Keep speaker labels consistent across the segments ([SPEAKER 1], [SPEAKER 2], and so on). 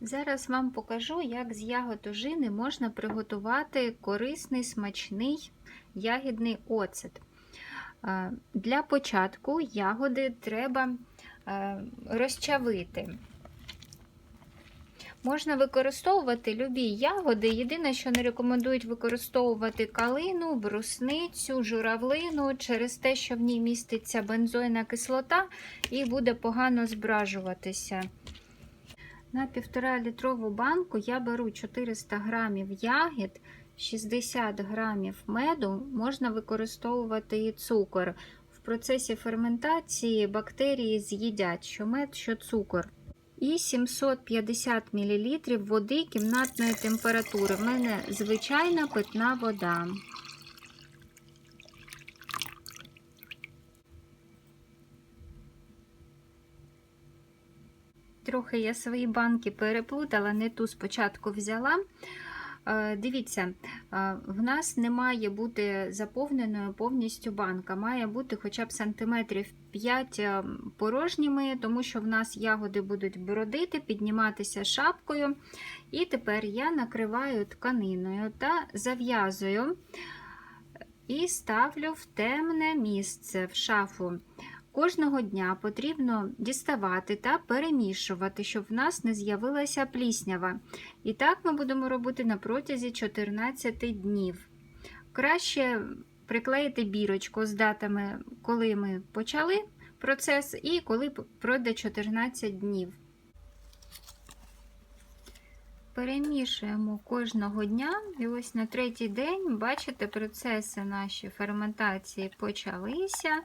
[SPEAKER 1] Зараз вам покажу, як з ягод ожини можна приготувати корисний смачний ягідний оцет. Е, Для початку ягоди треба е, розчавити. Можна використовувати любі ягоди. Єдине, що не рекомендують використовувати калину, брусницю, журавлину через те, що в ній міститься бензойна кислота і буде погано збражуватися. На 1,5 літрову банку я беру 400 грамів ягід, 60 грамів меду, можна використовувати і цукор. В процесі ферментації бактерії з'їдять що мед, що цукор. І 750 мл води кімнатної температури. В мене звичайна питна вода. Трохи я свої банки переплутала, не ту спочатку взяла. Е, Дивіться, е, в нас не має бути заповненою повністю банка, має бути хоча б сантиметрів 5 е, порожніми, тому що в нас ягоди будуть бродити, підніматися шапкою. І тепер я накриваю тканиною та зав'язую і ставлю в темне місце в шафу. Кожного дня потрібно діставати та перемішувати, щоб в нас не з'явилася пліснява. І так ми будемо робити на протязі 14 днів. Краще приклеїти бірочку з датами, коли ми почали процес, і коли пройде 14 днів. Перемішуємо кожного дня, і ось на третій день, бачите, процеси наші ферментації почалися.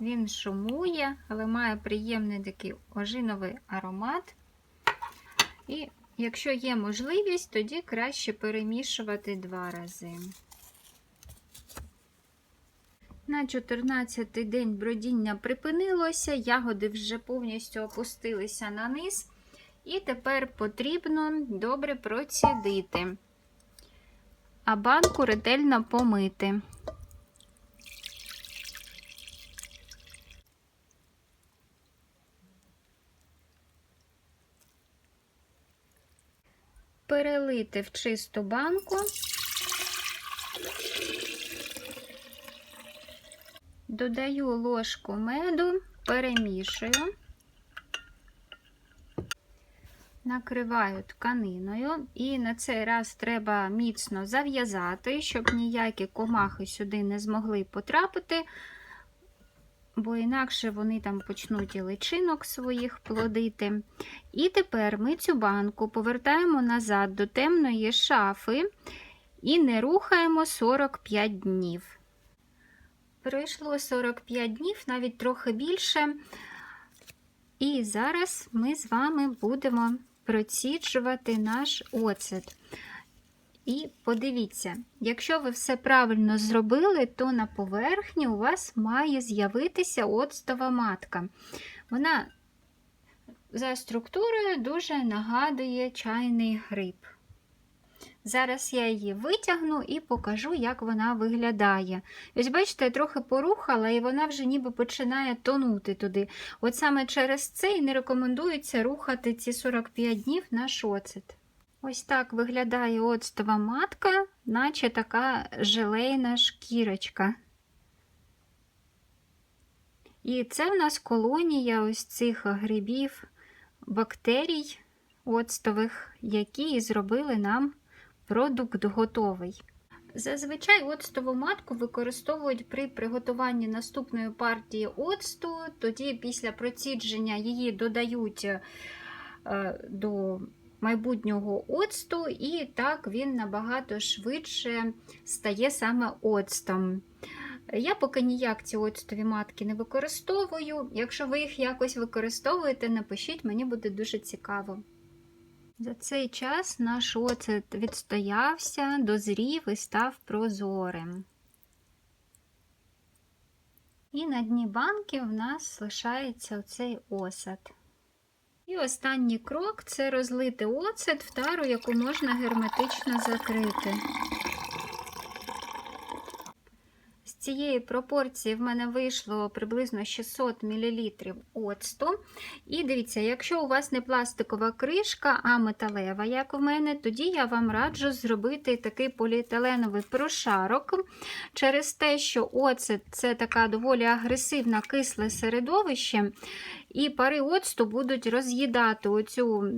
[SPEAKER 1] Він шумує, але має приємний такий ожиновий аромат. І якщо є можливість, тоді краще перемішувати два рази. На 14-й день бродіння припинилося, ягоди вже повністю опустилися на низ, і тепер потрібно добре процідити, а банку ретельно помити. Перелити в чисту банку, додаю ложку меду, перемішую, накриваю тканиною, і на цей раз треба міцно зав'язати, щоб ніякі комахи сюди не змогли потрапити. Бо інакше вони там почнуть і личинок своїх плодити. І тепер ми цю банку повертаємо назад до темної шафи і не рухаємо 45 днів. Пройшло 45 днів, навіть трохи більше. І зараз ми з вами будемо проціджувати наш оцет. І подивіться, якщо ви все правильно зробили, то на поверхні у вас має з'явитися оцтова матка. Вона за структурою дуже нагадує чайний гриб. Зараз я її витягну і покажу, як вона виглядає. Ось, бачите, я трохи порухала, і вона вже ніби починає тонути туди. От саме через це і не рекомендується рухати ці 45 днів наш оцет. Ось так виглядає оцтова матка, наче така желейна шкірочка. І це в нас колонія ось цих грибів, бактерій оцтових, які зробили нам продукт готовий. Зазвичай оцтову матку використовують при приготуванні наступної партії оцту, тоді після процідження її додають е, до майбутнього оцту, і так він набагато швидше стає саме оцтом. Я поки ніяк ці оцтові матки не використовую. Якщо ви їх якось використовуєте, напишіть, мені буде дуже цікаво. За цей час наш оцет відстоявся, дозрів і став прозорим. І на дні банки в нас лишається оцей осад. І останній крок це розлити оцет в тару, яку можна герметично закрити. З цієї пропорції в мене вийшло приблизно 600 мл оцту. І дивіться, якщо у вас не пластикова кришка, а металева, як у мене, тоді я вам раджу зробити такий поліетиленовий прошарок. Через те, що оцет це така доволі агресивна кисле середовище, і пари оцту будуть роз'їдати оцю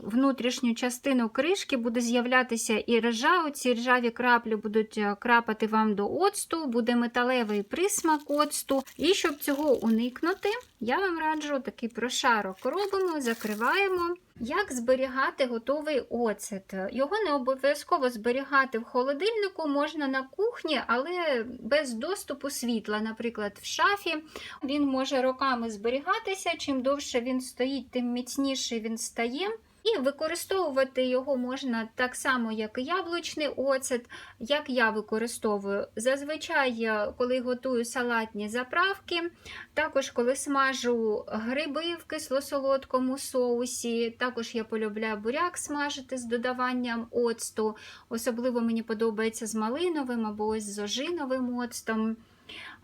[SPEAKER 1] внутрішню частину кришки, буде з'являтися і ржа. Оці ржаві краплі будуть е, крапати вам до оцту, буде металевий присмак оцту. І щоб цього уникнути, я вам раджу такий прошарок робимо, закриваємо. Як зберігати готовий оцет? Його не обов'язково зберігати в холодильнику, можна на кухні, але без доступу світла, наприклад, в шафі. Він може роками зберігатися. Чим довше він стоїть, тим міцніший він стає. І використовувати його можна так само, як яблучний оцет, як я використовую. Зазвичай, коли готую салатні заправки, також коли смажу гриби в кисло-солодкому соусі, також я полюбляю буряк смажити з додаванням оцту. Особливо мені подобається з малиновим або з ожиновим оцтом.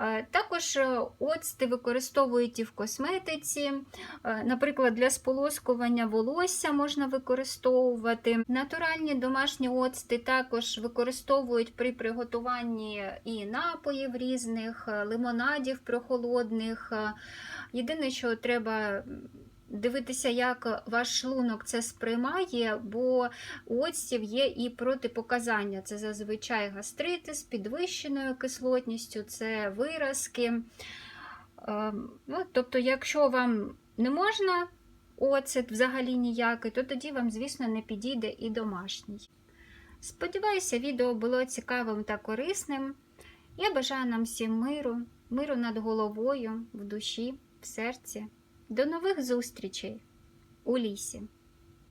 [SPEAKER 1] Е, Також е, оцти використовують і в косметиці. Е, Наприклад, для сполоскування волосся можна використовувати. Натуральні домашні оцти також використовують при приготуванні і напоїв різних, лимонадів прохолодних. Єдине, що треба дивитися, як ваш шлунок це сприймає, бо у оцтів є і протипоказання. Це зазвичай гастрити з підвищеною кислотністю, це виразки. Ем, Ну, тобто, якщо вам не можна оцет взагалі ніякий, то тоді вам, звісно, не підійде і домашній. Сподіваюся, відео було цікавим та корисним. Я бажаю нам всім миру, миру над головою, в душі, в серці. До нових зустрічей у лісі!